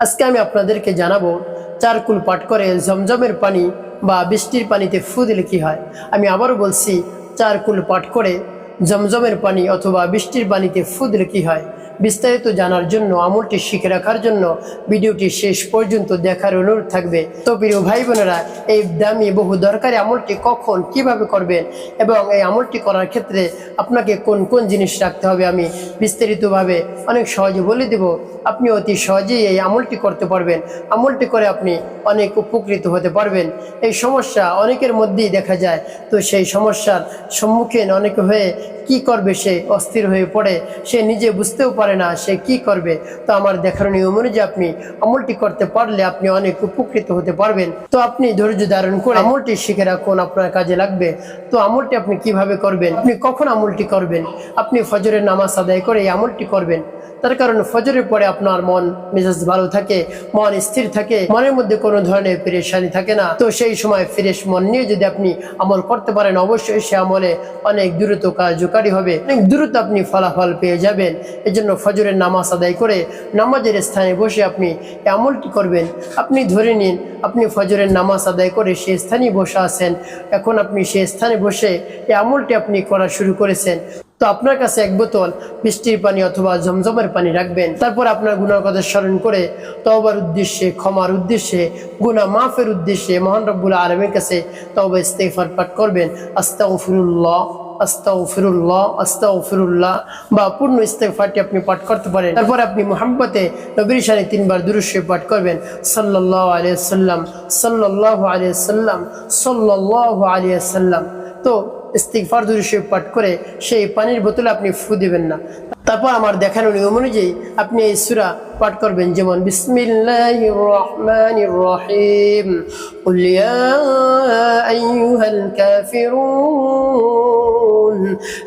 আজকে আমি আপনাদেরকে জানাব চার কুল পাঠ করে জমজমের পানি বা বৃষ্টির পানিতে ফু দিলে কি হয়। আমি আবারও বলছি চার কুল পাঠ করে জমজমের পানি অথবা বৃষ্টির পানিতে ফু দিলে কি হয়। বিস্তারিত জানার জন্য, আমলটি শিখে রাখার জন্য ভিডিওটি শেষ পর্যন্ত দেখার অনুরোধ থাকবে। তো প্রিয় ভাই বোনেরা, এই দামি বহু দরকারি আমলটি কখন, কীভাবে করবেন এবং এই আমলটি করার ক্ষেত্রে আপনাকে কোন কোন জিনিস রাখতে হবে আমি বিস্তারিতভাবে অনেক সহজে বলে দেব। আপনি অতি সহজেই এই আমলটি করতে পারবেন। আমলটি করে আপনি অনেক উপকৃত হতে পারবেন। এই সমস্যা অনেকের মধ্যেই দেখা যায়। তো সেই সমস্যার সম্মুখীন অনেকে হয়ে কি করবে সে? অস্থির হয়ে পড়ে। সে নিজে বুঝতেও পারে না সে কি করবে। তো আমার দেখার নিয়ম অনুযায়ী আপনি আমলটি করতে পারলে আপনি অনেক উপকৃত হতে পারবেন। তো আপনি ধৈর্য ধারণ করে আমলটি শিখে রাখুন, আপনার কাজে লাগবে। তো আমলটি আপনি কীভাবে করবেন? আপনি কখন আমলটি করবেন? আপনি ফজরের নামাজ আদায় করে আমলটি করবেন। তার কারণ ফজরের পরে আপনার মন মেজাজ ভালো থাকে, মন স্থির থাকে, মনের মধ্যে কোনো ধরনের পেরেশানি থাকে না। তো সেই সময় ফ্রেশ মন নিয়ে যদি আপনি আমল করতে পারেন, অবশ্যই সে আমলে অনেক দ্রুত কার্যকারী হবে। অনেক দ্রুত আপনি ফলাফল পেয়ে যাবেন। এজন্য ফজরের নামাজ আদায় করে নামাজের স্থানে বসে আপনি আমলটি করবেন। আপনি ধরে নিন, আপনি ফজরের নামাজ আদায় করে সেই স্থানে বসে আছেন। এখন আপনি সেই স্থানে বসে এই আমলটি আপনি করা শুরু করেছেন। তো আপনার কাছে এক বোতল বৃষ্টির পানি অথবা জমজমের পানি রাখবেন। তারপর আপনার গুনার কথা স্মরণ করে তওবার উদ্দেশ্যে, ক্ষমার উদ্দেশ্যে গুনা মাফের উদ্দেশ্যে মহান আলমের কাছে তওবা ইস্তেফার পাঠ করবেন। আস্তাউ ফিরুল্লাহ বা পূর্ণ ইস্তেফাটি আপনি পাঠ করতে পারেন। তারপর আপনি মোহাম্মতে নবীর সানে তিনবার দুরুশে পাঠ করবেন। সাল্লাহ আলিয়া সাল্লাম সাল্লাহ আলিয়া সাল্লাম সাল্লাহ আলিয়া তো ইস্তিকফার দুরি শরীফ পাঠ করে সেই পানির বোতলে আপনি ফু দিবেন না। তারপর আমার দেখানো নিয়ম অনুযায়ী আপনি এই সুরা পাঠ করবেন। যেমন বিসমিল্লাহ রহমান রহিম। উলিয়া আইয়ুহাল কাফিরুন।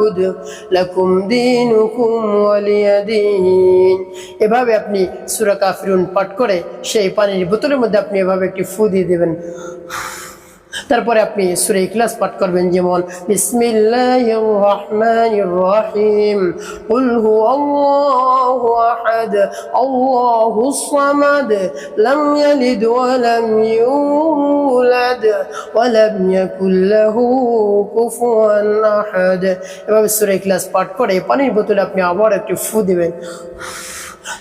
আবুদ লাকুম দিনুকুম ওয়ালিয়াদিন এভাবে আপনি সুরা কাফিরুন পাঠ করে সেই পানির বোতলের মধ্যে আপনি এভাবে একটি ফু দিয়ে দেবেন। তারপরে আপনি সুরে ইখলাস পাঠ করবেন, যেমন, বিসমিল্লাহির রহমানির রহিম কুল হুয়াল্লাহু আহাদ আল্লাহুস সামাদ লাম ইয়ালিদ ওয়া লাম ইউলাদ ওয়া লাম ইয়াকুল লাহু কুফুয়ান আহাদ এভাবে সুরে ইখলাস পাঠ করে পানির বোতলে আপনি আবার একটু ফু দিবেন।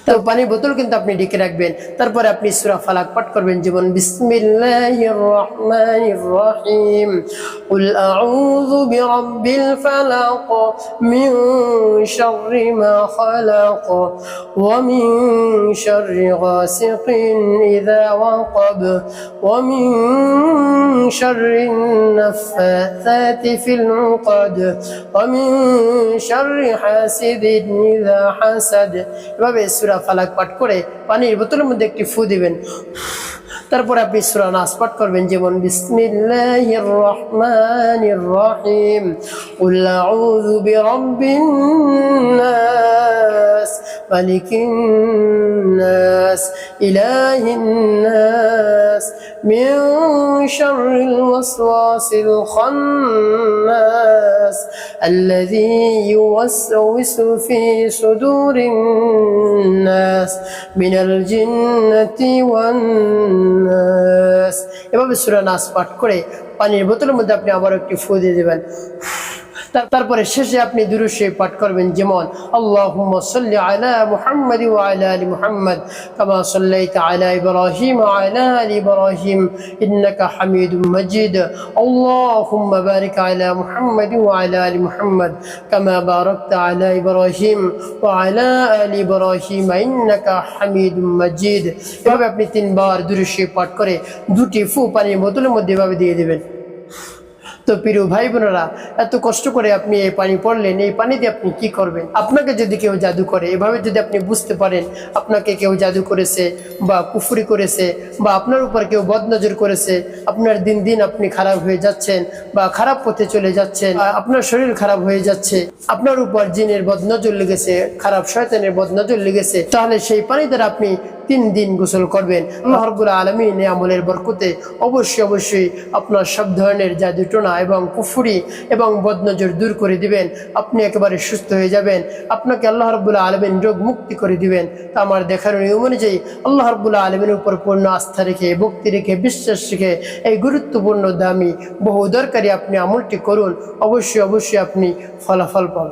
তো পানির বোতল কিন্তু আপনি ডেকে রাখবেন। তারপরে আপনি সুরা ফালাক পাঠ করবেন হাসাদ। এভাবে সুরা ফালাক পাঠ করে পানির বোতলের মধ্যে একটি ফু দিবেন। তারপর আপনি সুরা নাস পাঠ করবেন, যেমন বিসমিল্লাহির রহমানির রহিম। الذي يوسوس في صدور الناس من الجنة والناس এভাবে সুরা নাস পাঠ করে পানির বোতলের মধ্যে আপনি আবার একটি ফু দিয়ে দেবেন তার- তারপরে শেষে আপনি দুরুশে পাঠ করবেন যেমন, আল্লাহুম্মা সাল্লি আলা মুহাম্মাদি ওয়া আলা আলি মুহাম্মাদ কামা সাল্লাইতা আলা ইব্রাহিম ওয়া আলা আলি ইব্রাহিম ইন্নাকা হামিদুম মাজিদ। আল্লাহুম্মা বারিক আলা মুহাম্মাদি ওয়া আলা আলি মুহাম্মাদ কামা বারাকতা আলা ইব্রাহিম ওয়া আলা আলি ইব্রাহিম ইন্নাকা হামিদুম মাজিদ। এভাবে আপনি তিনবার দুরুশে পাঠ করে দুটি ফু পানির বোতলের মধ্যে এভাবে দিয়ে দেবেন। তো প্রিয় ভাই বোনেরা এত কষ্ট করে আপনি এই পানি পড়লেন, এই পানি দিয়ে আপনি কি করবেন? আপনাকে যদি কেউ জাদু করে, এভাবে যদি আপনি বুঝতে পারেন, আপনাকে কেউ জাদু করেছে বা কুফুরি করেছে বা আপনার উপর কেউ বদনজর করেছে, আপনার দিন দিন আপনি খারাপ হয়ে যাচ্ছেন বা খারাপ পথে চলে যাচ্ছেন আপনার শরীর খারাপ হয়ে যাচ্ছে, আপনার উপর জিনের বদনজর লেগেছে, খারাপ শয়তানের বদনজর লেগেছে, তাহলে সেই পানি দ্বারা আপনি তিন দিন গোসল করবেন। আল্লাহ রব্বুল আলমিন আমলের বরকতে অবশ্যই অবশ্যই আপনার সব ধরনের জাদুটোনা এবং কুফুরি এবং বদনজর দূর করে দিবেন। আপনি একেবারে সুস্থ হয়ে যাবেন। আপনাকে আল্লাহ রব্বুল্লাহ আলমিন রোগ মুক্তি করে দিবেন। তা আমার দেখার নিয়ম অনুযায়ী আল্লাহ রব্বুল্লাহ আলমিনের উপর পূর্ণ আস্থা রেখে, ভক্তি রেখে, বিশ্বাস রেখে এই গুরুত্বপূর্ণ দামি, বহু দরকারি আপনি আমলটি করুন। অবশ্যই অবশ্যই আপনি ফলাফল পাবেন।